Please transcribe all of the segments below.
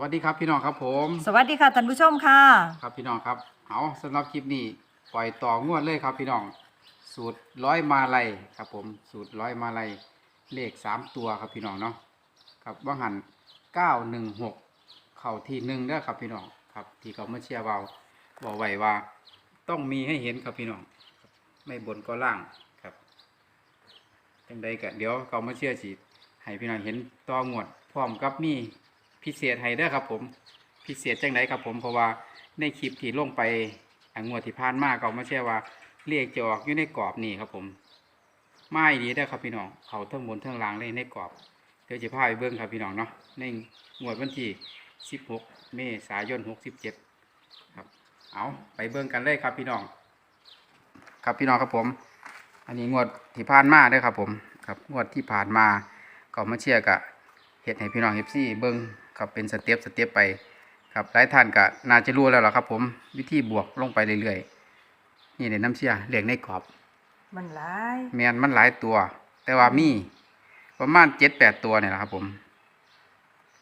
วัสดีครับพี่น้องครับผม สวัสดีค่ะท่านผู้ชมค่ะ ครับพี่น้องครับเอาสำหรับคลิปนี้ปล่อยต่องวดเลยครับพี่น้อง สูตรร้อยมาลัยครับผม สูตรร้อยมาลัยเลขสามตัวครับพี่น้องเนาะครับว่าหันเก้าหนึ่งหกเข่าที่หนึ่งเด้อครับพี่น้องครับ ที่เขามาเชียร์เราบอกไว้ว่า ต้องมีให้เห็นครับพี่น้องครับไม่บนก็ล่างครับจังใดกะเดี๋ยวเขามาเชียร์สิให้พี่น้องเห็นต่องวดพร้อมกับมี พิเศษให้เด้อครับ ผมพิเศษจังไดครับผมเพราะว่าในคลิปที่ลงไปงวดที่ผ่านมาก็ไม่ใช่ว่าเรียกจะออกอยู่ในกรอบนี่ครับผมไม่ดีได้ครับพี่น้องเขาเทั้งบนเทั้งล่างเลยในกรอบเดี๋ยวจะพาไปเบิ้งครับพี่น้องเนาะในงวดวันที่ 16 เมษายน 67 ครับ เอาไปเบิ้งกันเลยครับพี่น้อง ครับพี่น้องครับผม อันนี้งวดที่ผ่านมาด้อครับผม ครับงวดที่ผ่านมาก็มาเชียร์กะเฮ็ดให้พี่น้องเอฟซีเบิ้ง ครับเป็นสเต็ปสเต็ปไปครับหลายท่านก็น่าจะรู้แล้วล่ะครับ ผมวิธีบวกลงไปเรื่อยๆนี่ในน้ำเชียเรียกในกรอบ มันหลายแมนมันหลายตัว แต่ว่ามีประมาณเจ็ดแปดตัวเนี่ยแหละครับ ผม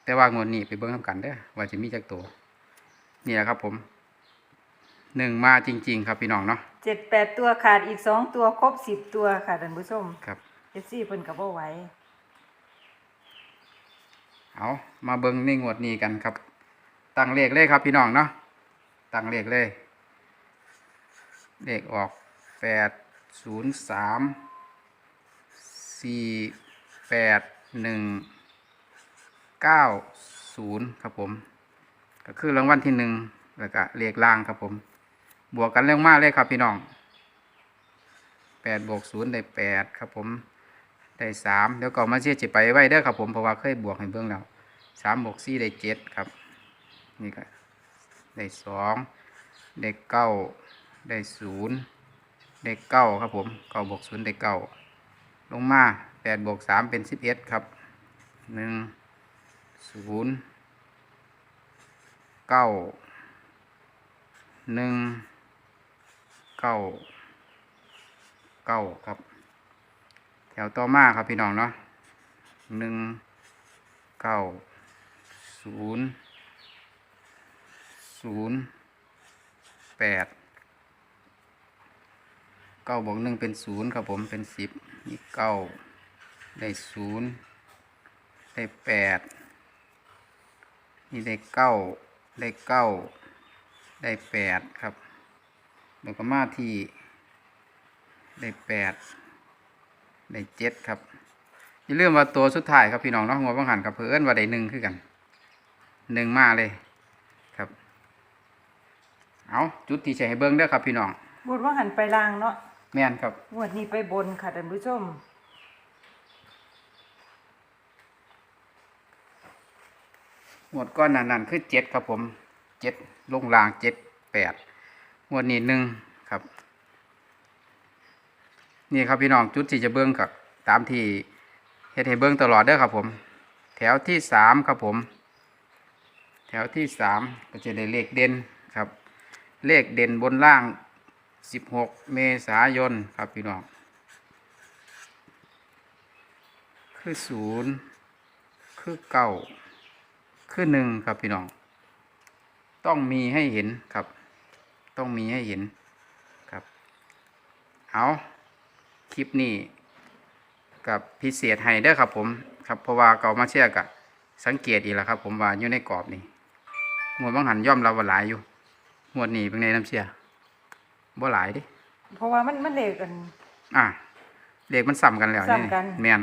แต่ว่างวดนี้ไปเบิ้งทำกันเด้อว่าจะมีจักตัวนี่แหละครับ ผมหนึ่งมาจริง ๆ ครับพี่น้องเนาะเจ็ดแปดตัวขาดอีกสองตัวครบสิบตัวค่ะท่านผู้ชมครับเอฟซีเพิ่นกับว่าไหว้ เอามาเบิ้งในงวดนี้กันครับ ตั้งเลขเลยครับพี่น้องเนาะตั้งเลขเลย เลขออกแปดศูนย์สามสี่แปดหนึ่งเก้าศูนย์ครับผม ก็คือรางวัลที่หนึ่งแล้วก็เลขล่างครับผม บวกกันเรื่องมากเลยครับพี่น้องแปดบวกศูนย์ได้แปดครับผม ได้สามเดี๋ยวก็มาเชียร์จิไปไว้เด้อครับผมเพราะว่าเคยบวกให้เบื้องแล้วสามบวกสี่ได้เจ็ดครับ นี่ก็ได้สองได้เก้าได้ศูนย์ได้เก้าครับผมเก้าบวกศูนย์ได้เก้าลงมาแปดบวกสามเป็นสิบเอ็ดครับหนึ่งศูนย์เก้าหนึ่งเก้าเก้าครับ แถวต่อมาครับพี่น้องเนาะหนึ่งเก้าศูนย์ศูนย์แปดเก้าบวกหนึ่งเป็นศูนย์ครับผมเป็นสิบนี่เก้าได้ศูนย์ได้แปดนี่ได้เก้าได้เก้าได้แปดครับแล้วก็มาที่ได้แปด ได้เจ็ดครับอย่าลืมว่าตัวสุดท้ายครับพี่น้องเนาะหัวบังหันกับเพื่อนว่าได้หนึ่งคือกันหนึ่งมาเลยครับ เอาจุดที่ใช้ให้เบิ้งเด้อครับพี่น้องบทว่าหันไปล่างเนาะแม่นครับงวดนี้ไปบนค่ะท่านผู้ชมหมวดก้อนนั้นๆคือเจ็ดครับผมเจ็ดลงล่างเจ็ดแปดหมวดนี้หนึ่งครับ นี่ครับพี่น้องจุดที่จะเบิ้องกับตามที่เฮ็ดให้เบิ้องตลอดเด้อครับผม แถวที่สามครับผม แถวที่สามก็จะได้เลขเด่นครับ เลขเด่นบนล่างสิบหกเมษายนครับพี่น้องคือศูนย์คือเก้าคือหนึ่งครับพี่น้อง ต้องมีให้เห็นครับ ต้องมีให้เห็นครับ เอา คลิปนี้กับพิเศษให้เด้อครับผมครับเพราะว่าเก่ามาเชื่อกับสังเกตอีกแล้วครับ ผมว่าอยู่ในกรอบนี่หมวดบางหันย่อมเราว่าหลายอยู่หมวดนี้เป็นไงน้ำเชียบ่หลายเดิเพราะว่ามันมันเลขกัน อะเลขมันซ้ำกันแล้วนี่ซ้ำกัน แมน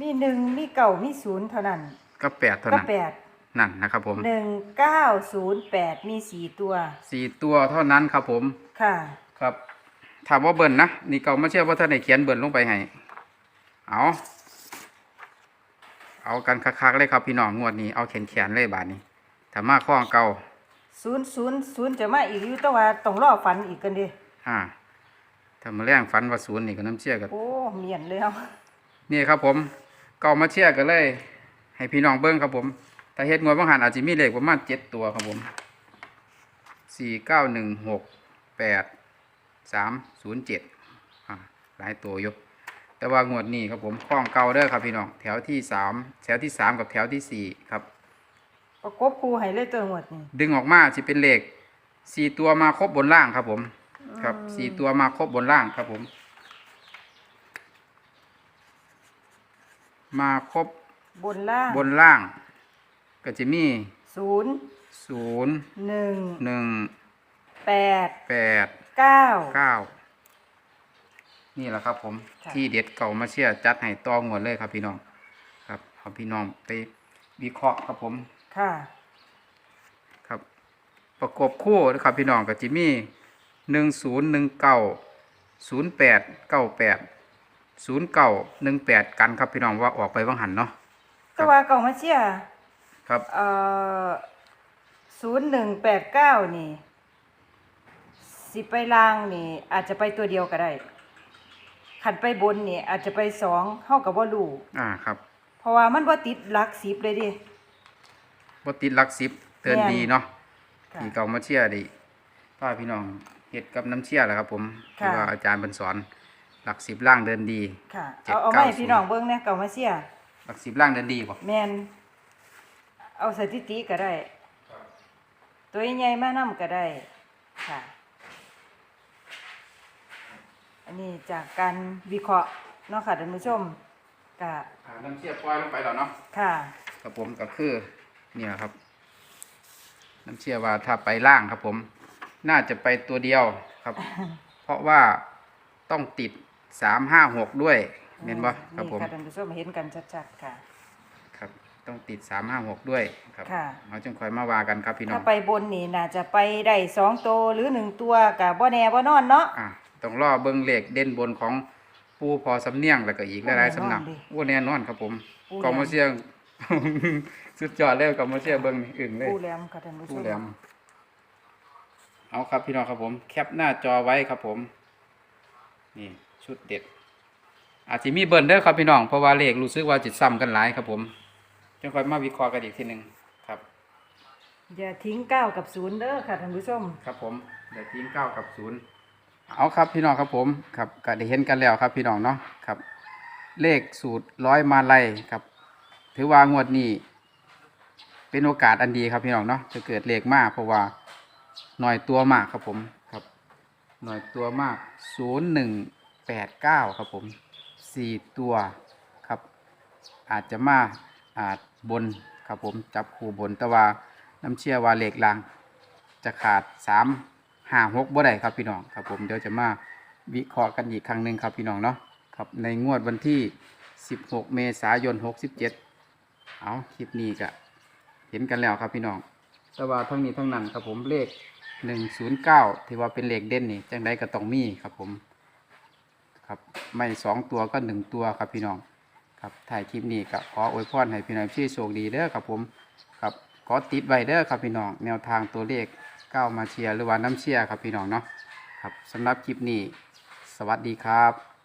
มีหนึ่งมีเก่ามีศูนย์เท่านั้นก็แปดเท่าก็นั้นแปดนั่นนะครับ ผมหนึ่งเก้าศูนย์แปดมีสี่ตัว สี่ตัวเท่านั้นครับผมค่ะ ครับ ถามว่าเบิ่นนะนี่เก่ามาเชื่อว่าท่านไหนเขียนเบิ่นลงไปให้เอาเอากันคักๆเลยครับพี่น้องงวดนี้เอาแขนๆเลยบาทนี้ถ้ามาข้องเก่าศูนย์ศูนย์ศูนย์จะมาอีกอยู่แต่ว่าต้องรอฝันอีกกันดิอ่าถ้ามาแรงฟันว่าศูนย์นี่ก็น้ำเชื่อกันโอ้เมียนแล้วนี่ครับผมเก่ามาเชื่อกันเลย ให้พี่น้องเบิ้งครับผมถ้าเฮ็ดงวดบางหันอาจจะมีเลขประมาณเจ็ดตัวครับผมสี่เก้าหนึ่งหกแปด สามศูนย์เจ็ดอ่าหลายตัวอยู่แต่ว่างวดนี้ครับผมคล้องเก่าเด้อครับพี่น้องแถวที่สามแถวที่สามกับแถวที่สี่ครับประกบคู่ให้เลยตัวงวดนี่ดึงออกมาสิเป็นเลขสี่ตัวมาครบบนล่างครับผม ครับอืมสี่ตัวมาครบบนล่างครับผม มาครบบนล่างบนล่าง ก็จะมีศูนย์ศูนย์หนึ่งหนึ่งแปดแปด เก้า เก้านี่แหละครับ ผมค่ะ ที่เด็ดเก่ามาเชียร์จัดให้ตองหมดเลยครับ พี่น้องครับเอาพี่น้องไปวิเคราะห์ครับผมค่ะ ครับ ประกบคู่นะครับพี่น้องกับจิมี่หนึ่งศูนย์หนึ่งเก้าศูนย์แปดเก้าแปดศูนย์เก้าหนึ่งแปดกันครับพี่น้องว่าออกไปว่างหันเนาะแต่ว่าเก่ามาเชียร์ครับ เอ่อศูนย์หนึ่งแปดเก้านี่ สิไปล่างนี่ อาจจะไปตัวเดียวก็ได้ขันไปบนนี่อาจจะไปสองเข้ากับว่าลูอ่าครับเพราะว่ามันว่าติดหลักสิบเลยดิบติดหลักสิบเตือนแม่นดีเนาะค่ะที่เก่ามาเชียร์ดีป้าพี่น้องเฮ็ดกับน้ำเชียร์แหละครับ ผมที่ค่ะว่าอาจารย์เป็นสอนหลักสิบล่างเดินดีค่ะเจ็ดเอาเอาเก้าไม่ศูนย์พี่น้องเบิ้งเนี่ยเก่ามาเชียร์หลักสิบล่างเดินดีบ่แมนเอาสถิติก็ได้ ตัวใหญ่ๆมานํก็ได้ค่ะ อันนี้จากการวิเคราะห์เนาะค่ะท่านผู้ชมกะอ่าน้ำเชียร์ปล่อยลงไปแล้วเนาะค่ะ ครับผมก็คือเนี่ยครับ น้ำเชื่อว่าถ้าไปล่างครับผม น่าจะไปตัวเดียวครับ เพราะว่าต้องติดสามห้าหกด้วยเห็นบ่ครับผม นี่ค่ะท่านผู้ชมเห็นกันชัดๆค่ะ ครับ ต้องติดสามห้าหกด้วยครับค่ะ เราจึงคอยมาว่ากันครับพี่น้อถ้างไปบนนี่น่าจะไปได้สองตัวหรือหนึ่งตัวกับบ่แน่บ่นอนเนาะอะ ต้องรอเบิ้งเลขเด่นบนของปูพอสำเนียงแล้วก็อีกหลายๆสำนักโอ้โอ้แน่นอนครับผมปูกองมาเชียง สุดยอดเลยกองมาเชียงเบิ้งนี่อึ่งเลย ผู้แหลมค่ะท่านผู้ชผู้มแหลมเอาครับพี่น้องครับผมแคปหน้าจอไว้ครับผม นี่ชุดเด็ด อาจจะมีเบิร์นเด้อครับพี่น้องเพราะว่าเลขรู้สึกว่าจิตซ้ำกันหลายครับผมจังค่อยมาวิเคราะห์กันอีกทีหนึ่งครับ อย่าทิ้งเก้ากับศูนย์เด้อค่ะท่านผู้ชม ครับผมเดี๋ยวทิ้งเก้ากับศูนย์ เอาครับพี่น้องครับผมครับก็ได้เห็นกันแล้วครับพี่น้องเนาะครับ เลขสูตรร้อยมาลัยครับ ถือว่างวดนี้ เป็นโอกาสอันดีครับพี่น้องเนาะจะเกิดเลขมากเพราะว่าหน่อยตัวมากครับผมครับ หน่อยตัวมากศูนย์หนึ่งแปดเก้าครับผมสี่ตัวครับ อาจจะมาอาจบนครับผมจับคู่บนแต่ว่าน้ำเชื่อว่าเลขลาง จะขาดสาม ห้าหกบ่ได้ครับพี่น้องครับผมเดี๋ยวจะมาวิเคราะห์กันอีกครั้งหนึ่งครับพี่น้องเนาะครับในงวดวันที่ 16 เมษายน 67 เอาคลิปนี้ก็เห็นกันแล้วครับพี่น้องแต่ว่าทั้งนี้ทั้งนั้นครับผมเลข 109 ที่ว่าเป็นเลขเด่นนี่จังใดก็ต้องมีครับผมครับไม่สองตัวก็หนึ่งตัวครับพี่น้องครับถ่ายคลิปนี้ก็ขออวยพรให้พี่น้องชื่อโชคดีเด้อครับผมครับขอติดไว้เด้อครับพี่น้องแนวทางตัวเลข ก้าวมาเชียร์หรือว่าน้ำเชียร์ครับพี่น้องเนาะครับสำหรับคลิปนี้ สวัสดีครับ